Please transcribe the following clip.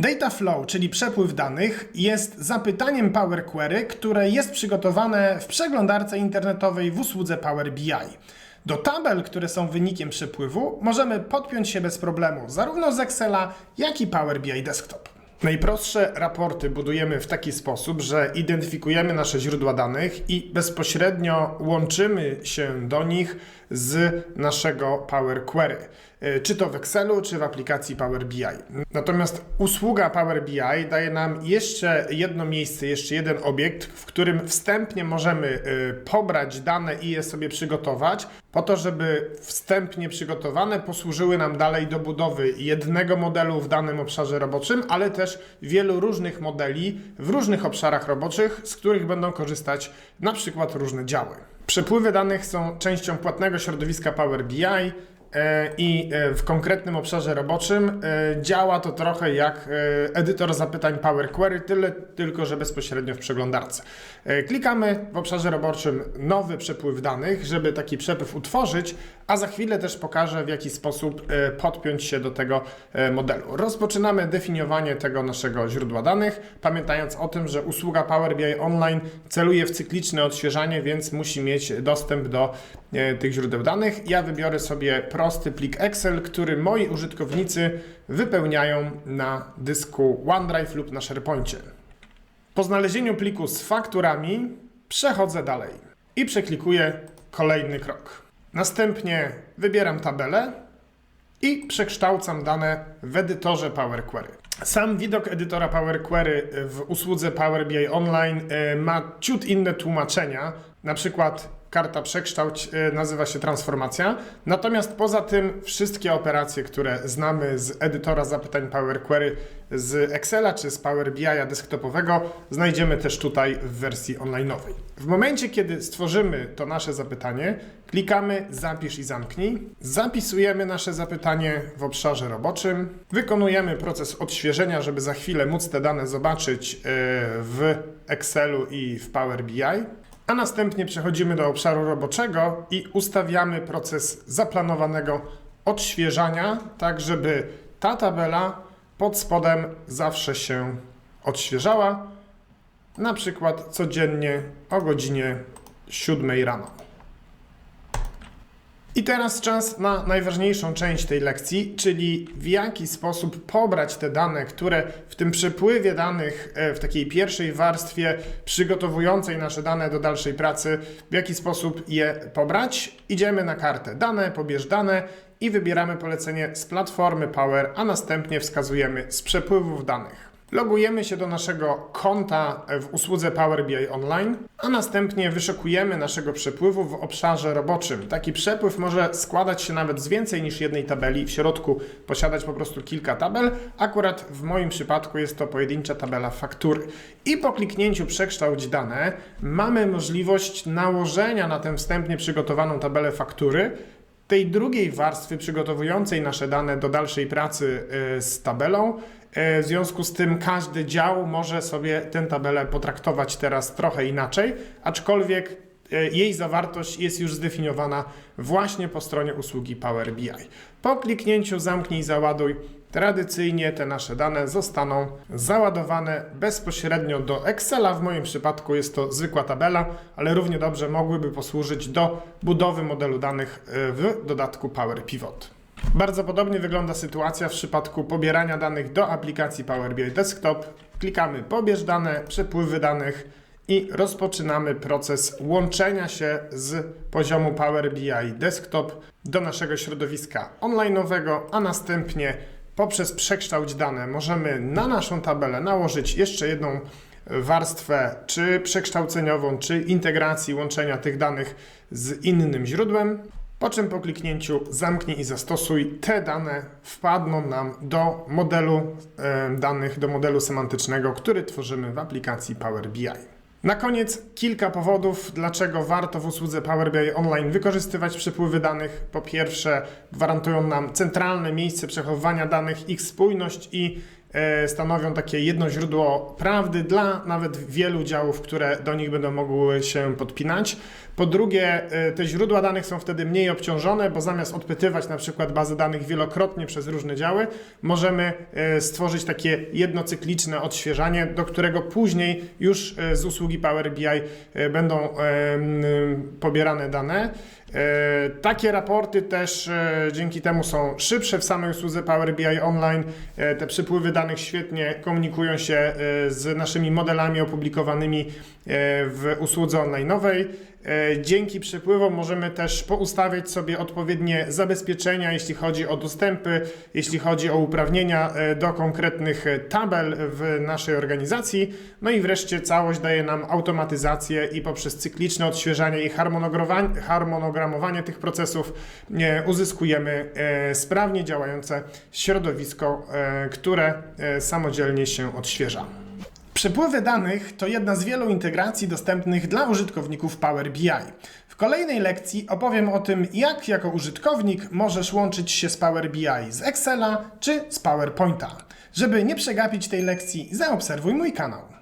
Data flow, czyli przepływ danych, jest zapytaniem Power Query, które jest przygotowane w przeglądarce internetowej w usłudze Power BI. Do tabel, które są wynikiem przepływu, możemy podpiąć się bez problemu zarówno z Excela, jak i Power BI Desktop. Najprostsze raporty budujemy w taki sposób, że identyfikujemy nasze źródła danych i bezpośrednio łączymy się do nich z naszego Power Query, czy to w Excelu, czy w aplikacji Power BI. Natomiast usługa Power BI daje nam jeszcze jedno miejsce, jeszcze jeden obiekt, w którym wstępnie możemy y, pobrać dane i je sobie przygotować, po to, żeby wstępnie przygotowane posłużyły nam dalej do budowy jednego modelu w danym obszarze roboczym, ale też wielu różnych modeli w różnych obszarach roboczych, z których będą korzystać na przykład różne działy. Przepływy danych są częścią płatnego środowiska Power BI e, i e, w konkretnym obszarze roboczym e, działa to trochę jak edytor zapytań Power Query, tyle tylko, że bezpośrednio w przeglądarce. Klikamy w obszarze roboczym nowy przepływ danych, żeby taki przepływ utworzyć, a za chwilę też pokażę w jaki sposób podpiąć się do tego modelu. Rozpoczynamy definiowanie tego naszego źródła danych, pamiętając o tym, że usługa Power BI Online celuje w cykliczne odświeżanie, więc musi mieć dostęp do tych źródeł danych. Ja wybiorę sobie prosty plik Excel, który moi użytkownicy wypełniają na dysku OneDrive lub na SharePoincie. Po znalezieniu pliku z fakturami przechodzę dalej i przeklikuję kolejny krok. Następnie wybieram tabelę i przekształcam dane w edytorze Power Query. Sam widok edytora Power Query w usłudze Power BI Online e, ma ciut inne tłumaczenia. Na przykład karta przekształć y, nazywa się transformacja. Natomiast poza tym wszystkie operacje, które znamy z edytora zapytań Power Query z Excela czy z Power BI desktopowego znajdziemy też tutaj w wersji online'owej. W momencie, kiedy stworzymy to nasze zapytanie, klikamy zapisz i zamknij. Zapisujemy nasze zapytanie w obszarze roboczym. Wykonujemy proces odświeżenia, żeby za chwilę móc te dane zobaczyć y, w Excelu i w Power BI a następnie przechodzimy do obszaru roboczego i ustawiamy proces zaplanowanego odświeżania, tak żeby ta tabela pod spodem zawsze się odświeżała, na przykład codziennie o godzinie 7 rano. I teraz czas na najważniejszą część tej lekcji, czyli w jaki sposób pobrać te dane, które w tym przepływie danych, e, w takiej pierwszej warstwie przygotowującej nasze dane do dalszej pracy, w jaki sposób je pobrać. Idziemy na kartę dane, pobierz dane i wybieramy polecenie z platformy Power, a następnie wskazujemy z przepływów danych. Logujemy się do naszego konta w usłudze Power BI Online, a następnie wyszukujemy naszego przepływu w obszarze roboczym. Taki przepływ może składać się nawet z więcej niż jednej tabeli, w środku posiadać po prostu kilka tabel. Akurat w moim przypadku jest to pojedyncza tabela faktury. I po kliknięciu przekształć dane mamy możliwość nałożenia na tę wstępnie przygotowaną tabelę faktury tej drugiej warstwy przygotowującej nasze dane do dalszej pracy y, z tabelą. E, w związku z tym każdy dział może sobie tę tabelę potraktować teraz trochę inaczej, aczkolwiek e, jej zawartość jest już zdefiniowana właśnie po stronie usługi Power BI. Po kliknięciu zamknij, załaduj, tradycyjnie te nasze dane zostaną załadowane bezpośrednio do Excela. W moim przypadku jest to zwykła tabela, ale równie dobrze mogłyby posłużyć do budowy modelu danych e, w dodatku Power Pivot. Bardzo podobnie wygląda sytuacja w przypadku pobierania danych do aplikacji Power BI Desktop. Klikamy pobierz dane, przepływy danych i rozpoczynamy proces łączenia się z poziomu Power BI Desktop do naszego środowiska online'owego, a następnie poprzez przekształć dane możemy na naszą tabelę nałożyć jeszcze jedną warstwę, czy przekształceniową, czy integracji łączenia tych danych z innym źródłem. Po czym po kliknięciu zamknij i zastosuj, te dane wpadną nam do modelu e, danych, do modelu semantycznego, który tworzymy w aplikacji Power BI. Na koniec kilka powodów, dlaczego warto w usłudze Power BI Online wykorzystywać przepływy danych. Po pierwsze, gwarantują nam centralne miejsce przechowywania danych, ich spójność i stanowią takie jedno źródło prawdy dla nawet wielu działów, które do nich będą mogły się podpinać. Po drugie, e, te źródła danych są wtedy mniej obciążone, bo zamiast odpytywać na przykład bazy danych wielokrotnie przez różne działy, możemy e, stworzyć takie jednocykliczne odświeżanie, do którego później już e, z usługi Power BI e, będą e, pobierane dane. E, Takie raporty też e, dzięki temu są szybsze w samej usłudze Power BI Online. E, Te przypływy danych świetnie komunikują się e, z naszymi modelami opublikowanymi e, w usłudze online'owej. E, Dzięki przepływom możemy też poustawiać sobie odpowiednie zabezpieczenia, jeśli chodzi o dostępy, jeśli chodzi o uprawnienia e, do konkretnych e, tabel w naszej organizacji. No i wreszcie całość daje nam automatyzację i poprzez cykliczne odświeżanie i harmonogramowanie, tych procesów uzyskujemy sprawnie działające środowisko, które samodzielnie się odświeża. Przepływy danych to jedna z wielu integracji dostępnych dla użytkowników Power BI. W kolejnej lekcji opowiem o tym, jak jako użytkownik możesz łączyć się z Power BI z Excela czy z PowerPointa. Żeby nie przegapić tej lekcji, zaobserwuj mój kanał.